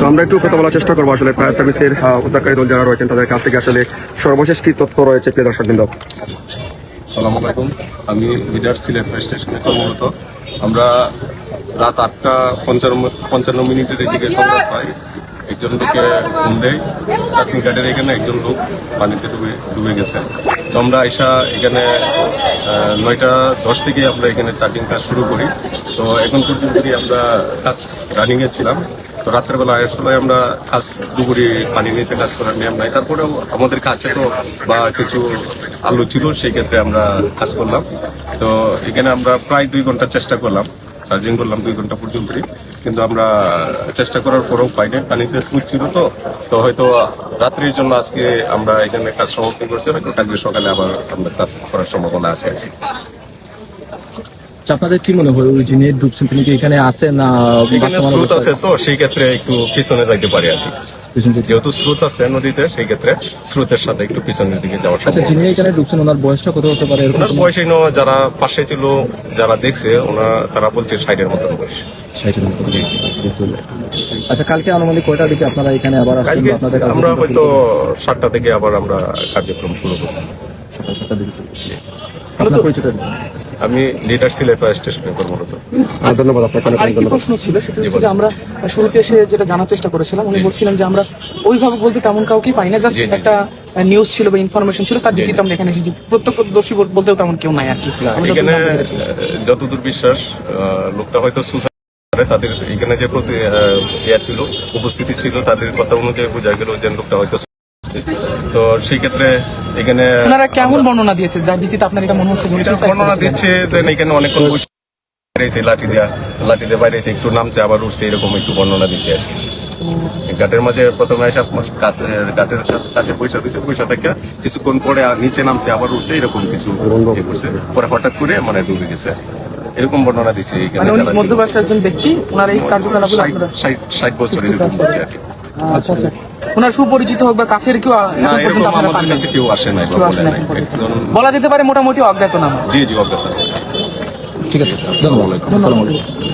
তো আমরা একটু কথা বলার চেষ্টা করব আসলে ফায়ার সার্ভিসের উদ্ধারকারী দল যারা রয়েছেন তাদের কাছ থেকে আসলে সর্বশেষ কি তথ্য রয়েছে প্রিয় দর্শক বৃন্দ? সালাম আলাইকুম। আমি লিডার সিলেট রেল স্টেশনে কর্মরত। আমরা রাত আটটা পঞ্চান্ন পঞ্চান্ন মিনিটের দিকে সংবাদ পাই। একজন লোকে ফোন দেয় চাকরি ঘাটের এখানে একজন লোক পানিতে ডুবে ডুবে গেছে। তো আমরা আইসা এখানে নয়টা দশ থেকে আমরা এখানে চাকরিং কাজ শুরু করি। তো এখন পর্যন্ত আমরা কাজ রানিং এ ছিলাম, তো রাত্রের আয়ের সময় আমরা কাজ দুপুরি পানি নিয়েছে, কাজ করার নিয়ম নাই। তারপরেও আমাদের কাছে তো বা কিছু আলু ছিল, সেই ক্ষেত্রে আমরা কাজ করলাম। তো এখানে আমরা প্রায় দুই ঘণ্টা চেষ্টা করলাম। চার্জিং করলাম দুই ঘণ্টা পর্যন্ত। কিন্তু আমরা চেষ্টা করার পরেও পাইনি। পানিতে স্মুথ ছিল তো। তো হয়তো রাত্রির জন্য আজকে আমরা এখানে কাজ সমাপ্ত করছি। হয়তো কালকে সকালে আবার আমরা কাজ করার সম্ভাবনা আছে। আর কি। আচ্ছা, আপনাদের কি মনে হয় ওই ডুবছেন তিনি কি এখানে আসে না স্রোত আছে তো সেই ক্ষেত্রে একটু পিছনে যাইতে পারি আর কি? যেহেতু স্রোত আছে নদীতে সেই ক্ষেত্রে স্রোতের সাথে একটু পিছনের দিকে যাওয়ার আচ্ছা যিনি এখানে ডুবছেন ওনার বয়সটা কত হতে পারে? ওনার বয়সী ন যারা পাশে ছিল যারা দেখছে ওনার তারা বলছে ষাটের মতন বয়স। ষাটের মতো আচ্ছা কালকে আনুমানিক কয়টার দিকে আপনারা এখানে আবার আসবেন? আপনাদের আমরা হয়তো সাতটা থেকে আবার আমরা কার্যক্রম শুরু করব। সকাল সাতটার দিকে শুরু করছি। আপনার পরিচয়টা। আমি লিডার সিলেট ফায়ার স্টেশনে কর্মরত ধন্যবাদ আপনাকে অনেক অনেক আরেকটি ধন্যবাদ। প্রশ্ন ছিল সেটা হচ্ছে যে আমরা শুরুতে এসে যেটা জানার চেষ্টা করেছিলাম উনি বলছিলেন যে আমরা ওইভাবে বলতে তেমন কাউকে পাই না জাস্ট। একটা নিউজ ছিল বা ইনফরমেশন ছিল তার ভিত্তিতে আমরা এখানে এসেছি। প্রত্যক্ষদর্শী বল- বলতেও তেমন কেউ নাই আর কি। এখানে যতদূর বিশ্বাস লোকটা হয়তো সুসাইড তাদের এখানে যে ইয়া ছিল উপস্থিতি ছিল তাদের কথা অনুযায়ী বোঝা গেল যে লোকটা হয়তো তো সেই ক্ষেত্রে এখানে ওনারা কেমন বর্ণনা দিয়েছে? যার ভিত্তিতে আপনার এটা মনে হচ্ছে বর্ণনা দিচ্ছে যে এখানে বাইরেছে লাঠি দেওয়া লাঠি দিয়ে বাইরেছে একটু নামছে আবার উঠছে এরকম একটু বর্ণনা দিচ্ছে আর ঘাটের মাঝে প্রথমে এসে কাছে ঘাটের কাছে পয়সা দিচ্ছে পয়সা থেকে কিছুক্ষণ পরে আর নিচে নামছে আবার উঠছে এরকম কিছু করছে। পরে হঠাৎ করে মানে ডুবে গেছে। এরকম বর্ণনা দিচ্ছে মানে। মধ্যবয়সী একজন ব্যক্তি ওনার এই কার্যকলাপ ষাট- বছর এরকম বলছে আর কি। আচ্ছা আচ্ছা। ওনার সুপরিচিত হোক বা কাছের কেউ আপনারা আমাদের কাছে কেউ আসে নাই বলে না যেতে পারে মোটামুটি অজ্ঞাত নাম। জি জি অজ্ঞাত ঠিক আছে আসসালামু আলাইকুম। আসসালামু আলাইকুম।